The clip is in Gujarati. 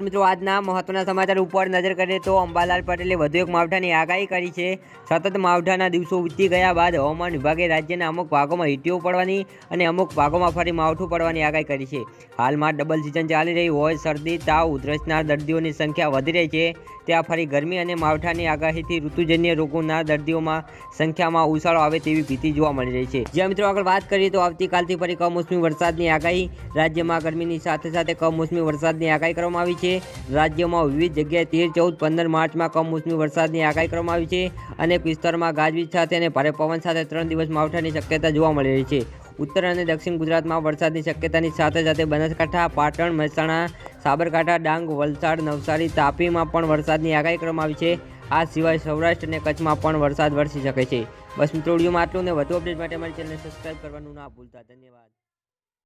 મિત્રો, આજના મહત્વના સમાચાર ઉપર નજર કરીએ તો અંબાલાલ પટેલે વધુ એક માવઠાની આગાહી કરી છે. સતત માવઠાના દિવસો વીતી ગયા બાદ હવામાન વિભાગે રાજ્યના અમુક ભાગોમાં હીટીઓ પડવાની અને અમુક ભાગોમાં ફરી માવઠું પડવાની આગાહી કરી છે. હાલમાં ડબલ સિઝન ચાલી રહી હોય, શરદી, તાવ, ઉધરસના દર્દીઓની સંખ્યા વધી રહી છે. ત્યાં ફરી ગરમી અને માવઠાની આગાહીથી ઋતુજન્ય રોગોના દર્દીઓમાં સંખ્યામાં ઉછાળો આવે તેવી ભીતિ જોવા મળી રહી છે. જ્યાં મિત્રો આગળ વાત કરીએ તો આવતીકાલથી ફરી કમોસમી વરસાદની આગાહી. રાજ્યમાં ગરમીની સાથે સાથે કમોસમી વરસાદની આગાહી કરવામાં આવી છે. રાજ્યમાં વિવિધ જગ્યાએ તેર, ચૌદ, પંદર માર્ચમાં કમોસમી વરસાદની આગાહી કરવામાં આવી છે. અનેક વિસ્તારમાં ગાજવીજ સાથે અને ભારે પવન સાથે ત્રણ દિવસ માવઠાની શક્યતા જોવા મળી રહી છે. ઉત્તર અને દક્ષિણ ગુજરાતમાં વરસાદની શક્યતાની સાથે સાથે બનાસકાંઠા, પાટણ, મહેસાણા, સાબરકાંઠા, ડાંગ, વલસાડ, નવસારી, તાપીમાં પણ વરસાદની આગાહી કરવામાં આવી છે. આ સિવાય સૌરાષ્ટ્ર અને કચ્છમાં પણ વરસાદ વરસી શકે છે. બસ મિત્રો, વિડીયોમાં આટલું ને વધુ અપડેટ માટે અમારી ચેનલને સબસ્ક્રાઈબ કરવાનું ના ભૂલતા. ધન્યવાદ.